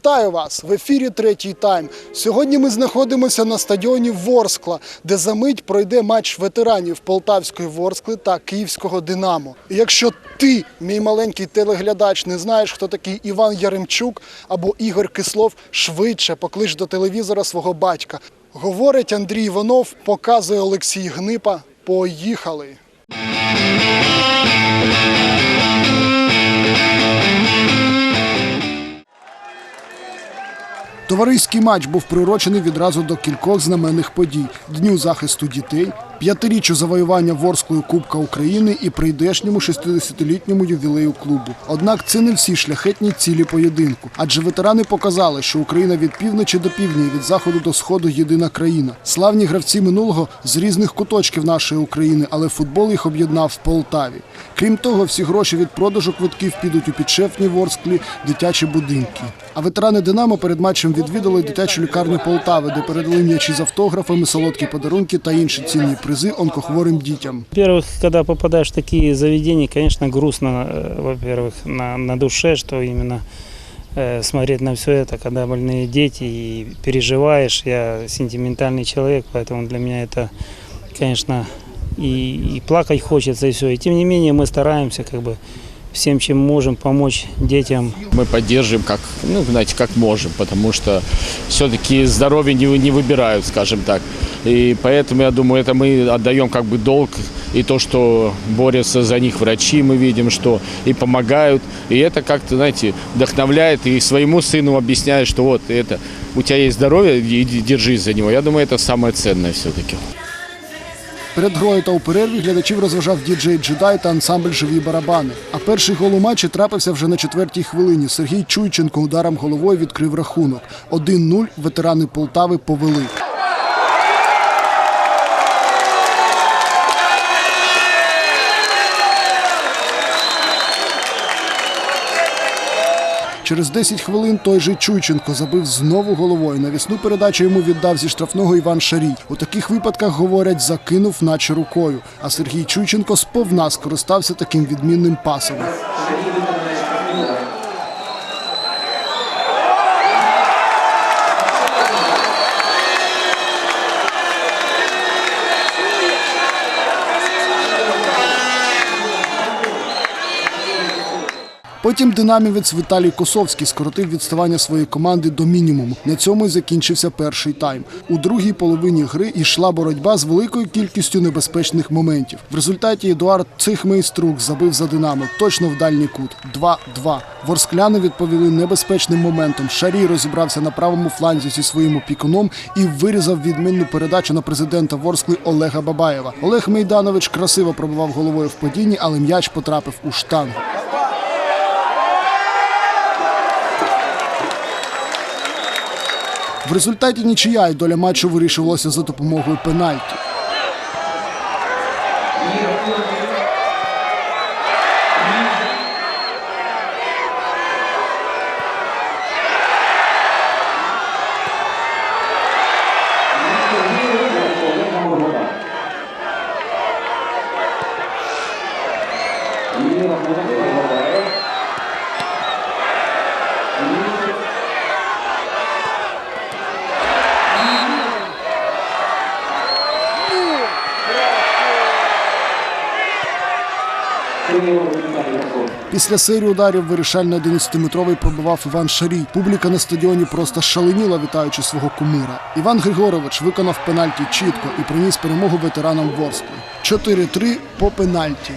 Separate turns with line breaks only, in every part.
Вітаю вас в ефірі третій тайм. Сьогодні ми знаходимося на стадіоні Ворскла, де за мить пройде матч ветеранів Полтавської Ворскли та Київського Динамо. Якщо ти, мій маленький телеглядач, не знаєш, хто такий Іван Яремчук або Ігор Кислов, швидше поклич до телевізора свого батька. Говорить Андрій Іванов, показує Олексій Гнипа. Поїхали! Товариський матч був приурочений відразу до кількох знаменних подій: Дню захисту дітей, п'ятиріччю завоювання Ворсклою Кубка України і прийдешньому 60-літньому ювілею клубу. Однак це не всі шляхетні цілі поєдинку, адже ветерани показали, що Україна від півночі до півдня і від заходу до сходу єдина країна. Славні гравці минулого з різних куточків нашої України, але футбол їх об'єднав в Полтаві. Крім того, всі гроші від продажу квитків підуть у підшефні Ворсклі дитячі будинки. А ветерани Динамо перед матчем відвідали дитячу лікарню Полтави, де передали м'ячі з автографами, солодкі подарунки та інші цінні онкохворим дітям.
Во-первых, когда попадаешь в такие заведения, конечно, грустно, э, во-первых, на, на душе, что именно э, смотреть на все это, когда больные дети и переживаешь. Я сентиментальный человек, поэтому для меня это, конечно, и, и плакать хочется, и все. И тем не менее мы стараемся как бы всем, чем можем, помочь детям
Мы поддерживаем как, ну, знаете, как можем, потому что все-таки здоровье не, не выбирают, скажем так. И поэтому, я думаю, это мы отдаем как бы долг и то, что борются за них врачи, мы видим, что и помогают. И это как-то, знаете, вдохновляет и своему сыну объясняет, что вот это, у тебя есть здоровье, иди держись за него. Я думаю, это самое ценное все-таки.
Перед грою та у перерві глядачів розважав діджей Джедай та ансамбль живі барабани. А перший гол у матчі трапився вже на четвертій хвилині. Сергій Чуйченко ударом головою відкрив рахунок. 1-0 ветерани Полтави повели. Через 10 хвилин той же Чуйченко забив знову головою. Навісну передачу йому віддав зі штрафного Іван Шарій. У таких випадках, говорять, закинув наче рукою. А Сергій Чуйченко сповна скористався таким відмінним пасом. Потім динамівець Віталій Косовський скоротив відставання своєї команди до мінімуму. На цьому й закінчився перший тайм. У другій половині гри йшла боротьба з великою кількістю небезпечних моментів. В результаті Едуард Цихмейструк забив за Динамо точно в дальній кут. 2-2. Ворскляни відповіли небезпечним моментом. Шарій розібрався на правому фланзі зі своїм опікуном і вирізав відмінну передачу на президента Ворскли Олега Бабаєва. Олег Мейданович красиво пробивав головою в падінні, але м'яч потрапив у штангу. В результаті нічия і доля матчу вирішувалася за допомогою пенальті. Після серії ударів вирішальний 11-метровий пробивав Іван Шарій. Публіка на стадіоні просто шаленіла, вітаючи свого кумира. Іван Григорович виконав пенальті чітко і приніс перемогу ветеранам Ворскли. 4-3 по пенальті.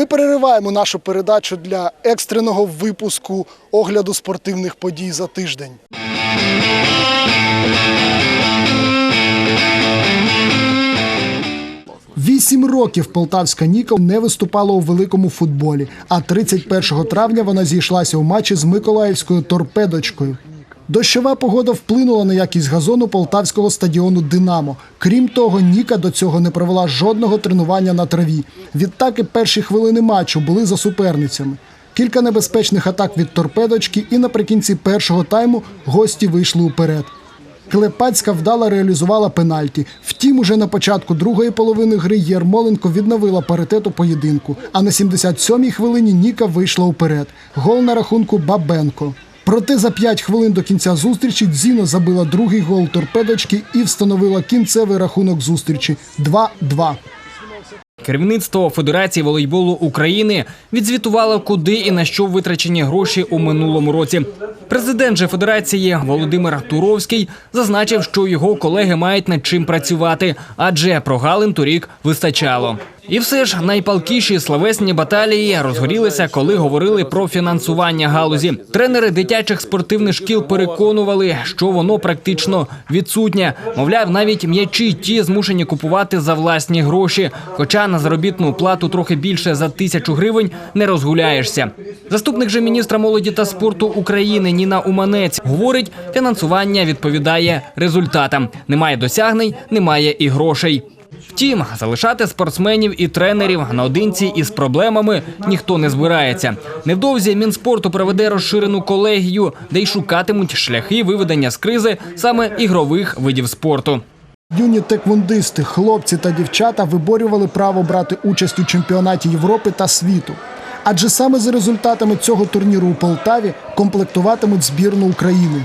Ми перериваємо нашу передачу для екстреного випуску огляду спортивних подій за тиждень. Вісім років полтавська Ніка не виступала у великому футболі. А 31 травня вона зійшлася у матчі з Миколаївською торпедочкою. Дощова погода вплинула на якість газону полтавського стадіону Динамо. Крім того, Ніка до цього не провела жодного тренування на траві. Відтак і перші хвилини матчу були за суперницями. Кілька небезпечних атак від торпедочки, і наприкінці першого тайму гості вийшли уперед. Клепацька вдало реалізувала пенальті. Втім, уже на початку другої половини гри Єрмоленко відновила паритет у поєдинку. А на 77-й хвилині Ніка вийшла уперед. Гол на рахунку Бабенко. Проте за 5 хвилин до кінця зустрічі Дзіно забила другий гол торпедочки і встановила кінцевий рахунок зустрічі 2-2.
Керівництво Федерації волейболу України відзвітувало, куди і на що витрачені гроші у минулому році. Президент же федерації Володимир Туровський зазначив, що його колеги мають над чим працювати, адже прогалин торік вистачало. І все ж найпалкіші словесні баталії розгорілися, коли говорили про фінансування галузі. Тренери дитячих спортивних шкіл переконували, що воно практично відсутнє. Мовляв, навіть м'ячі ті змушені купувати за власні гроші. Хоча на заробітну плату трохи більше за тисячу гривень не розгуляєшся. Заступник же міністра молоді та спорту України Ніна Уманець говорить, фінансування відповідає результатам. Немає досягнень, немає і грошей. Втім, залишати спортсменів і тренерів наодинці із проблемами ніхто не збирається. Невдовзі Мінспорту проведе розширену колегію, де й шукатимуть шляхи виведення з кризи саме ігрових видів спорту.
Юні теквондисти, хлопці та дівчата виборювали право брати участь у чемпіонаті Європи та світу. Адже саме за результатами цього турніру у Полтаві комплектуватимуть збірну України.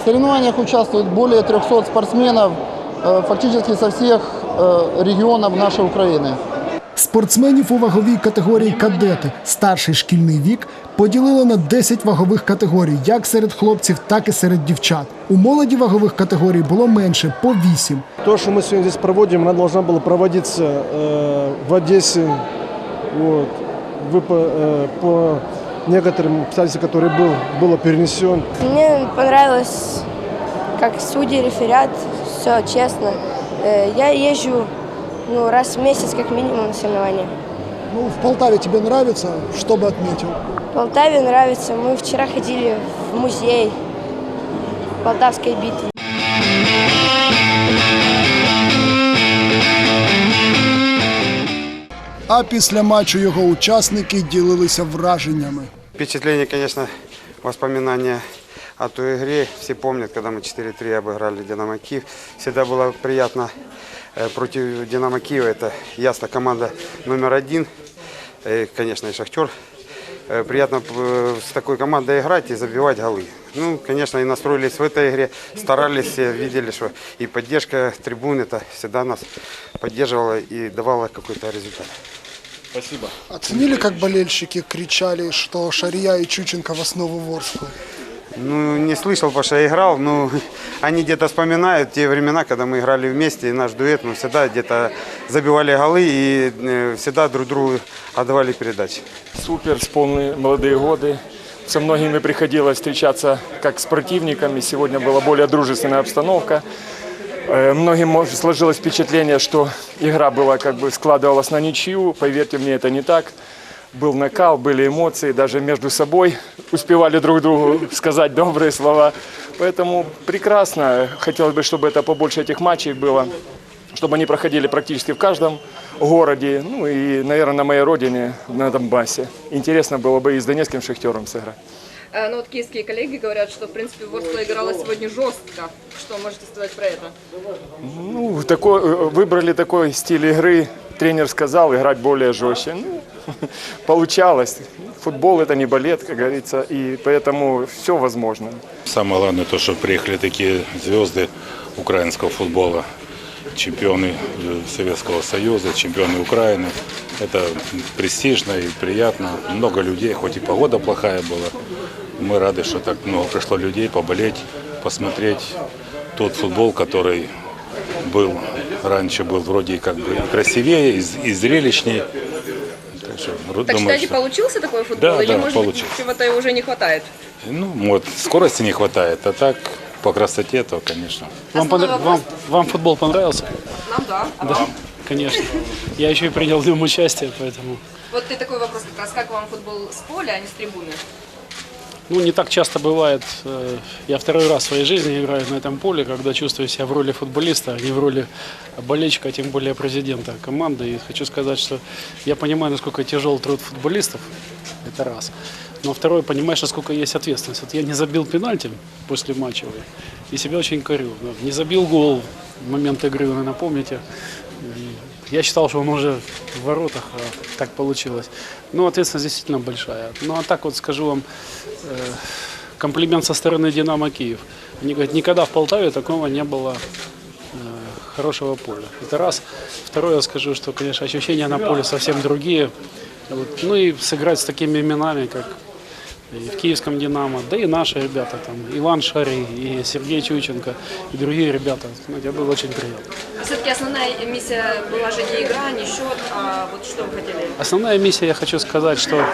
В соревнованиях участвует более 300 спортсменов э, фактически со всех э, регионов нашей Украины.
Спортсменів у ваговій категорії кадети старший шкільний вік поділили на 10 вагових категорій, як серед хлопців, так і серед дівчат. У молоді вагових категорій було менше по 8.
То, что мы сегодня здесь проводим, оно должно было проводиться э, в Одессе. Вот. Вы по, э, по некоторым обстоятельствам, который был, было перенесен.
Мне понравилось, как судьи, реферят, все честно. Э, Я езжу ну, раз в месяц как минимум на соревнования.
Ну, в Полтаві тобі подобається, що би відмітив?
В Полтаве нравится. Мы вчера ходили в музей Полтавской битвы.
А після матчу його учасники ділилися враженнями.
Впечатление, конечно, воспоминания о той игре. Все помнят, когда мы 4-3 обыграли Динамо Киев. Всегда было приятно э, против Динамо Киева. Это ясно команда номер один. Э, Конечно, и Шахтер. Э, Приятно э, с такой командой играть и забивать голы. Ну, конечно, и настроились в этой игре, старались, все видели, что и поддержка трибун это всегда нас поддерживала и давала какой-то результат.
Оценили, как болельщики кричали, что Шария и Чученко в основу Ворскую?
Ну, не слышал, потому что я играл, но они где-то вспоминают те времена, когда мы играли вместе, и наш дуэт, мы всегда где-то забивали голы и э, всегда друг другу отдавали передачи.
Супер, вспомнили молодые годы. Со многими приходилось встречаться как с противниками. Сегодня была более дружественная обстановка. Э, Многим сложилось впечатление, что игра была как бы складывалась на ничью. Поверьте мне, это не так. Был накал, были эмоции, даже между собой успевали друг другу сказать добрые слова. Поэтому прекрасно. Хотелось бы, чтобы это побольше этих матчей было, чтобы они проходили практически в каждом городе, ну и, наверное, на моей родине, на Донбассе. Интересно было бы и с донецким шахтером сыграть.
Э, Ну вот киевские коллеги говорят, что в принципе Ворскла играла сегодня жестко. Что можете сказать про это?
Ну, такой, э, выбрали такой стиль игры. Тренер сказал играть более жестче. Ну, получалось. Футбол это не балет, как говорится, и поэтому все возможно.
Самое главное то, что приехали такие звезды украинского футбола, чемпионы э, Советского Союза, чемпионы Украины. Это престижно и приятно. Много людей, хоть и погода плохая была. Мы рады, что так много пришло людей поболеть, посмотреть тот футбол, который был раньше был вроде как бы красивее и, и зрелищнее. Ру-
Так
думаю,
считаете,
что-
получился такой футбол?
Да,
Или
да,
может
получился.
быть чего-то уже не хватает?
Ну, вот, скорости не хватает, а так по красоте, то, конечно.
Вам, понрав- вам, вам футбол понравился?
Нам да. А
Да,
вам?
конечно. Я еще и принял в нем участие, поэтому...
Вот и такой вопрос как раз. Как вам футбол с поля, а не с трибуны?
Ну, не так часто бывает. э, Я второй раз в своей жизни играю на этом поле, когда чувствую себя в роли футболиста, а не в роли болельщика, а тем более президента команды. И хочу сказать, что я понимаю, насколько тяжел труд футболистов. Это раз. Но второй, понимаешь, насколько есть ответственность. Вот я не забил пенальти после матча и себя очень корю. Не забил гол в момент игры, вы, наверное, помните. Я считал, что он уже в воротах, а так получилось. Ну, ответственность действительно большая. Ну, а так вот скажу вам, э, комплимент со стороны «Динамо Киев». Они говорят, никогда в Полтаве такого не было э, хорошего поля. Это раз. Второе, я скажу, что, конечно, ощущения на поле совсем другие. Вот. Ну и сыграть с такими именами, как и в киевском «Динамо», да и наши ребята, там, Иван Шарий, и Сергей Чученко, и другие ребята. Знаете, было очень приятно.
Все-таки основная миссия была же не игра, не счет, а вот что вы хотели?
Основная миссия, я хочу сказать, что,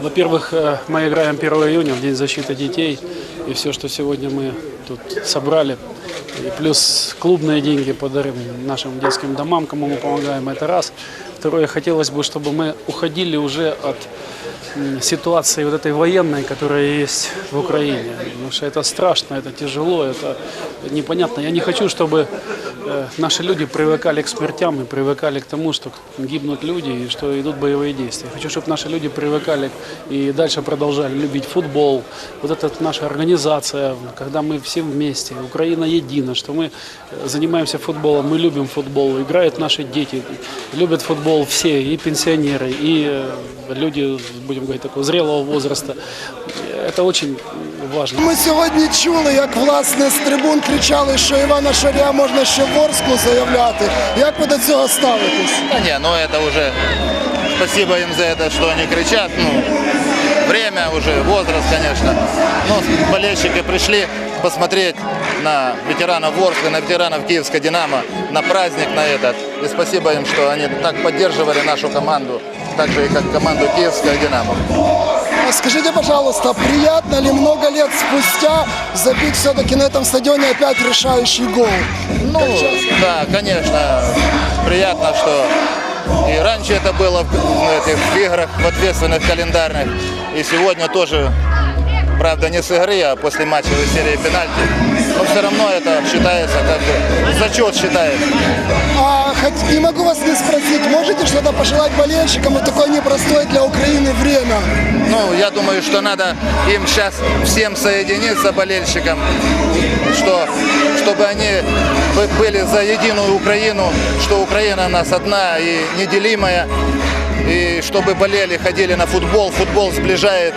во-первых, э, мы играем 1 июня, в День защиты детей, и все, что сегодня мы тут собрали, и плюс клубные деньги подарим нашим детским домам, кому мы помогаем, это раз. Второе, хотелось бы, чтобы мы уходили уже от ситуации вот этой военной, которая есть в Украине. Потому что это страшно, это тяжело, это непонятно. Я не хочу, чтобы э, наши люди привыкали к смертям и привыкали к тому, что гибнут люди и что идут боевые действия. Хочу, чтобы наши люди привыкали и дальше продолжали любить футбол. Вот это наша организация, когда мы все вместе, Украина едина, что мы э, занимаемся футболом, мы любим футбол, играют наши дети, любят футбол все, и пенсионеры, и э, люди, будем говорить, такого зрелого возраста. Это очень важно.
Ми сьогодні чули, як власне з трибун кричали, що Івана Шарія можна ще в Ворсклу заявляти. Як ви до цього ставитесь?
Да не, ну это уже спасибо им за это, что они кричат. Ну, время уже, возраст, конечно. Но болельщики пришли посмотреть на ветеранов Ворскли, на ветеранов Киевской Динамо, на праздник на этот. И спасибо им, что они так поддерживали нашу команду, так же и как команду Киевская Динамо.
А Скажите, пожалуйста, приятно ли много лет спустя забить все-таки на этом стадионе опять решающий гол?
Ну, да, конечно, приятно, что и раньше это было в в этих играх, в ответственных календарных, и сегодня тоже, правда, не с игры, а после матчевой серии пенальти, но все равно это считается, как бы, зачет считается.
А хоть не могу вас не спросить, можете что-то пожелать болельщикам в такое непростое для Украины время?
Ну, я думаю, что надо им сейчас всем соединиться, болельщикам, что, чтобы они бы- были за единую Украину, что Украина у нас одна и неделимая, и чтобы болели, ходили на футбол. Футбол сближает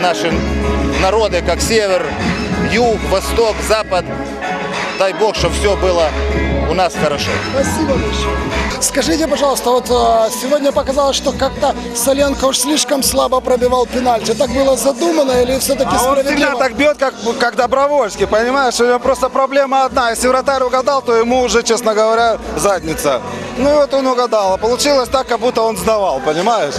наши народы, как север, юг, восток, запад. Дай Бог, чтобы все было у нас хорошо.
Спасибо большое. Скажите, пожалуйста, вот э, сегодня показалось, что как-то Соленко уж слишком слабо пробивал пенальти. Так было задумано или все-таки
А он всегда так бьет, как, как Добровольский, понимаешь? У него просто проблема одна. Если вратарь угадал, то ему уже, честно говоря, задница. Ну и вот он угадал. А получилось так, как будто он сдавал, понимаешь?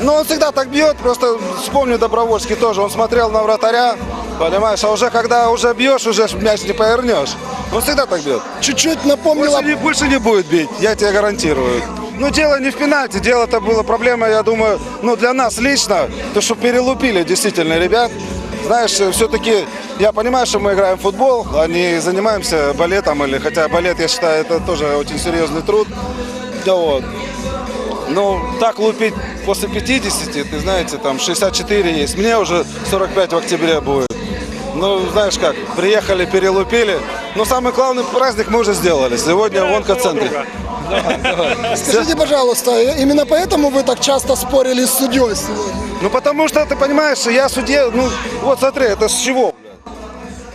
Но он всегда так бьет, просто вспомни Добровольский тоже. Он смотрел на вратаря, понимаешь? А уже когда уже бьешь, уже мяч не повернешь. Он всегда так бьет.
Чуть-чуть напомнило...
Больше не, больше не будет бить, я тебе гарантирую. Ну, дело не в пенальти, дело это было проблема, я думаю, ну, для нас лично, то, что перелупили действительно ребят. Знаешь, все-таки я понимаю, что мы играем в футбол, а не занимаемся балетом, или хотя балет, я считаю, это тоже очень серьезный труд. Да вот. Ну, так лупить после 50, ты знаете, там 64 есть. Мне уже 45 в октябре будет. Ну, знаешь как, приехали, перелупили. Но самый главный праздник мы уже сделали. Сегодня в онкоцентре.
Скажите, пожалуйста, именно поэтому вы так часто спорили с судьей сегодня?
Ну, потому что, ты понимаешь, я судья, ну, вот смотри, это с чего?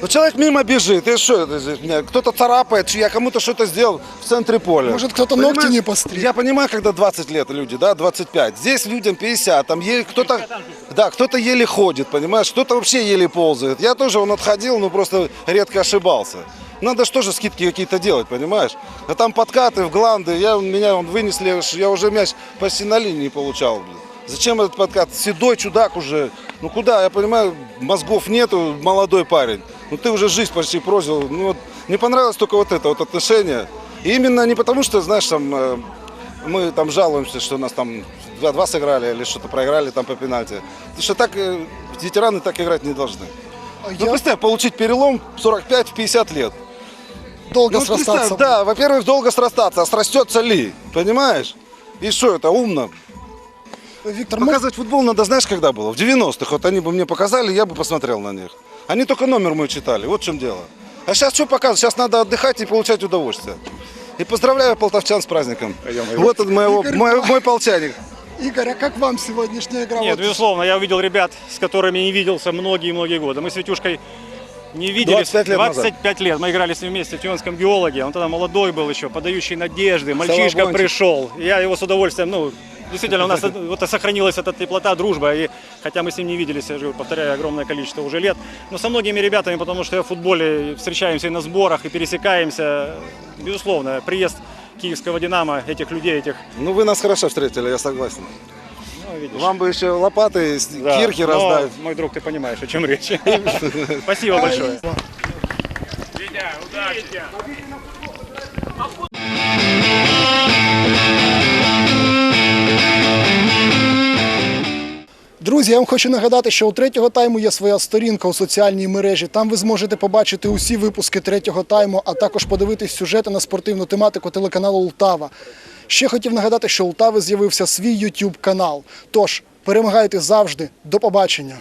Ну, человек мимо бежит, и что это здесь? Меня Кто-то царапает, я кому-то что-то сделал в центре поля.
Может, кто-то
Понимаешь?
ногти не постриг?
Я понимаю, когда 20 лет люди, да, 25. Здесь людям 50, там еле кто-то, да, кто-то еле ходит, понимаешь, кто-то вообще еле ползает. Я тоже, он отходил, но просто редко ошибался. Надо же тоже скидки какие-то делать, понимаешь? А там подкаты в гланды, я, меня он вынесли, я уже мяч почти на линии получал. блин. Зачем этот подкат? Седой чудак уже. Ну куда? Я понимаю, мозгов нету, молодой парень. Ну ты уже жизнь почти прожил. Ну вот не понравилось только вот это вот отношение. И именно не потому, что, знаешь, там э, мы там жалуемся, что нас там 2-2 сыграли или что-то проиграли там по пенальти. Потому что так э, ветераны так играть не должны. Ну представь, получить перелом 45 в 50 лет.
Долго
Ну,
срастаться.
Да, во-первых, долго срастаться, а срастется ли, понимаешь? И что это, умно?
Виктор,
Показывать футбол надо, знаешь, когда было? В 90-х. Вот они бы мне показали, я бы посмотрел на них. Они только номер мой читали, вот в чем дело. А сейчас что показывать? Сейчас надо отдыхать и получать удовольствие. И поздравляю полтавчан с праздником. Вот он моего, мой, мой полтяник.
Игорь, а как вам сегодняшняя игра?
Нет, безусловно, я увидел ребят, с которыми не виделся многие-многие годы. Мы с Витюшкой не виделись
25 лет назад.
25 лет. Мы играли с ним вместе в Тюменском геологе. Он тогда молодой был еще, подающий надежды. Мальчишка пришел. Я его с удовольствием, ну, действительно, у нас вот сохранилась эта теплота, дружба. И хотя мы с ним не виделись, я же говорю, повторяю, огромное количество уже лет. Но со многими ребятами, потому что в футболе встречаемся и на сборах, и пересекаемся. Безусловно, приезд киевского «Динамо», этих людей, этих
Ну вы нас хорошо встретили, я согласен.
ну, видишь.
Вам бы еще лопаты,
Да,
кирки
но,
раздать.
Мой друг, ты понимаешь, о чем речь. Спасибо большое.
Друзі, я вам хочу нагадати, що у третього тайму є своя сторінка у соціальній мережі. Там ви зможете побачити усі випуски третього тайму, а також подивитись сюжети на спортивну тематику телеканалу Ултава. Ще хотів нагадати, що у Ултави з'явився свій YouTube канал. Тож перемагайте завжди. До побачення.